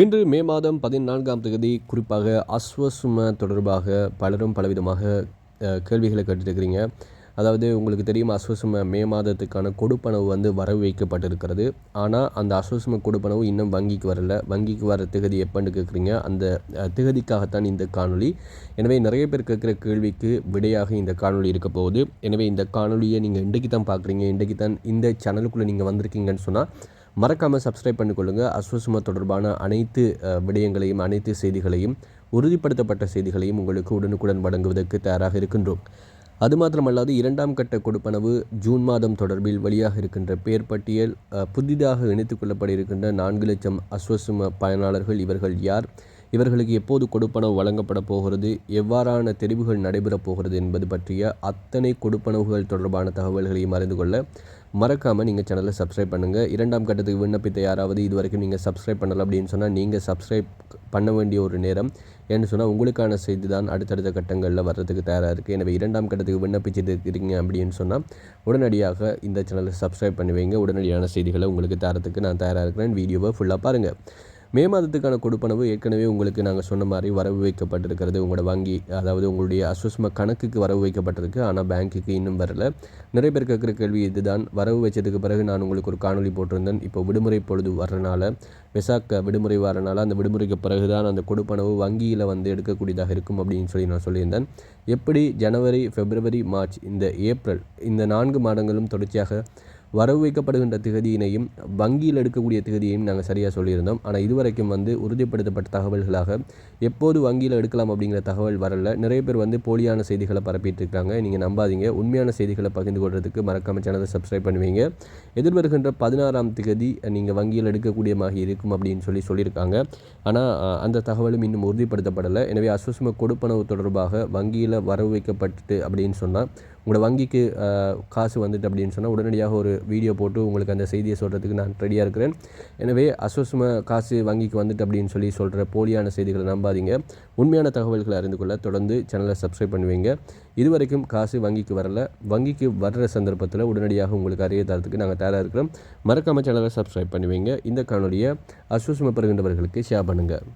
இன்று மே மாதம் பதினான்காம் தேதி குறிப்பாக அஸ்வசும தொடர்பாக பலரும் பலவிதமாக கேள்விகளை கேட்டுருக்கிறீங்க. அதாவது உங்களுக்கு தெரியும் அஸ்வசும மே மாதத்துக்கான கொடுப்பனவு வந்து வரவு வைக்கப்பட்டிருக்கிறது ஆனால் அந்த அஸ்வசும கொடுப்பனவு இன்னும் வங்கிக்கு வரல. வங்கிக்கு வர திகதி எப்பன்னு கேட்குறீங்க? அந்த திகதிக்காகத்தான் இந்த காணொளி. எனவே நிறைய பேர் கேட்குற கேள்விக்கு விடையாக இந்த காணொளி இருக்க போகுது. எனவே இந்த காணொலியை நீங்கள் இன்றைக்கு தான் பார்க்குறீங்க. இன்றைக்கு தான் இந்த சேனலுக்குள்ளே நீங்கள் வந்திருக்கீங்கன்னு சொன்னால் மறக்காமல் சப்ஸ்கிரைப் பண்ணிக்கொள்ளுங்கள் அஸ்வசும தொடர்பான அனைத்து விடயங்களையும் அனைத்து செய்திகளையும் உறுதிப்படுத்தப்பட்ட செய்திகளையும் உங்களுக்கு உடனுக்குடன் வழங்குவதற்கு தயாராக இருக்கின்றோம். அது மாத்திரமல்லாது இரண்டாம் கட்ட கொடுப்பனவு ஜூன் மாதம் தொடர்பில் வெளியாக இருக்கின்ற பேர் பட்டியல் புதிதாக இணைத்துக் கொள்ளப்பட இருக்கின்ற நான்கு லட்சம் அஸ்வசும பயனாளர்கள் இவர்கள் யார்? இவர்களுக்கு எப்போது கொடுப்பனவு வழங்கப்பட போகிறது? எவ்வாறான தெரிவுகள் நடைபெறப் போகிறது என்பது பற்றிய அத்தனை கொடுப்பனவுகள் தொடர்பான தகவல்களையும் அறிந்து கொள்ள மறக்காமல் நீங்கள் சேனலை சப்ஸ்கிரைப் பண்ணுங்கள் இரண்டாம் கட்டத்துக்கு விண்ணப்பித்த யாராவது இது வரைக்கும் நீங்கள் சப்ஸ்கிரைப் பண்ணலை அப்படின்னு சொன்னால் நீங்கள் சப்ஸ்கிரைப் பண்ண வேண்டிய ஒரு நேரம். ஏன்னு சொன்னால் உங்களுக்கான செய்தி தான் அடுத்தடுத்த கட்டங்களில் வர்றதுக்கு தயாராக இருக்குது எனவே இரண்டாம் கட்டத்துக்கு விண்ணப்பிச்சுட்டு இருக்கிறீங்க அப்படின்னு சொன்னால் உடனடியாக இந்த சேனலை சப்ஸ்கிரைப் பண்ணுவீங்க உடனடியான செய்திகளை உங்களுக்கு தரத்துக்கு நான் தயாராக இருக்கிறேன். வீடியோவை ஃபுல்லாக பாருங்கள் மே மாதத்துக்கான கொடுப்பனவு ஏற்கனவே உங்களுக்கு நாங்கள் சொன்ன மாதிரி வரவு வைக்கப்பட்டிருக்கிறது. உங்களோட வங்கி அதாவது உங்களுடைய அஸ்வஸ்ம கணக்குக்கு வரவு வைக்கப்பட்டிருக்கு. ஆனால் பேங்க்குக்கு இன்னும் வரல. நிறைய பேர் கேட்குற கேள்வி இதுதான். வரவு வச்சதுக்கு பிறகு நான் உங்களுக்கு ஒரு காணொளி போட்டிருந்தேன். இப்போ விடுமுறை பொழுது வர்றனால விசாக்க விடுமுறை வரனால அந்த விடுமுறைக்கு பிறகு தான் அந்த கொடுப்பனவு வங்கியில் வந்து எடுக்கக்கூடியதாக இருக்கும் அப்படின்னு சொல்லி நான் சொல்லியிருந்தேன். எப்படி ஜனவரி பிப்ரவரி மார்ச் இந்த ஏப்ரல் இந்த நான்கு மாதங்களும் தொடர்ச்சியாக வரவு வைக்கப்படுகின்ற திகதியினையும் வங்கியில் எடுக்கக்கூடிய திகதியையும் நாங்கள் சரியாக சொல்லியிருந்தோம். ஆனால் இதுவரைக்கும் வந்து உறுதிப்படுத்தப்பட்ட தகவல்களாக எப்போது வங்கியில் எடுக்கலாம் அப்படிங்கிற தகவல் வரல. நிறைய பேர் வந்து போலியான செய்திகளை பரப்பிட்டு இருக்காங்க நீங்கள் நம்பாதீங்க. உண்மையான செய்திகளை பகிர்ந்து கொள்றதுக்கு மறக்காமல் சேனலை சப்ஸ்கிரைப் பண்ணுவீங்க. எதிர்வருகின்ற பதினாறாம் திகதி நீங்கள் வங்கியில் எடுக்கக்கூடியமாக இருக்கும் அப்படின்னு சொல்லி சொல்லியிருக்காங்க. ஆனால் அந்த தகவலும் இன்னும் உறுதிப்படுத்தப்படலை. எனவே அஸ்வஸ்ம கொடுப்பனவு தொடர்பாக வங்கியில் வரவு வைக்கப்பட்டு அப்படின்னு சொன்னால் உங்களோட வங்கிக்கு காசு வந்துட்டு அப்படின்னு சொன்னால் உடனடியாக ஒரு வீடியோ போட்டு உங்களுக்கு அந்த செய்தியை சொல்கிறதுக்கு நான் ரெடியாக இருக்கிறேன். எனவே அஸ்வஸ்ம காசு வங்கிக்கு வந்துட்டு அப்படின்னு சொல்லி சொல்கிற போலியான செய்திகளை நம்பாதீங்க. உண்மையான தகவல்களை அறிந்து கொள்ள தொடர்ந்து சேனலை சப்ஸ்கிரைப் பண்ணுவீங்க. இதுவரைக்கும் காசு வங்கிக்கு வரல. வங்கிக்கு வர்ற சந்தர்ப்பத்தில் உடனடியாக உங்களுக்கு அறிய தரத்துக்கு நாங்கள் தயாராக இருக்கிறோம். மறக்காமல் சேனலை சப்ஸ்கிரைப் பண்ணுவீங்க. இந்த காணொலியை அஸ்வஸ்ம பெறுகின்றவர்களுக்கு ஷேர் பண்ணுங்கள்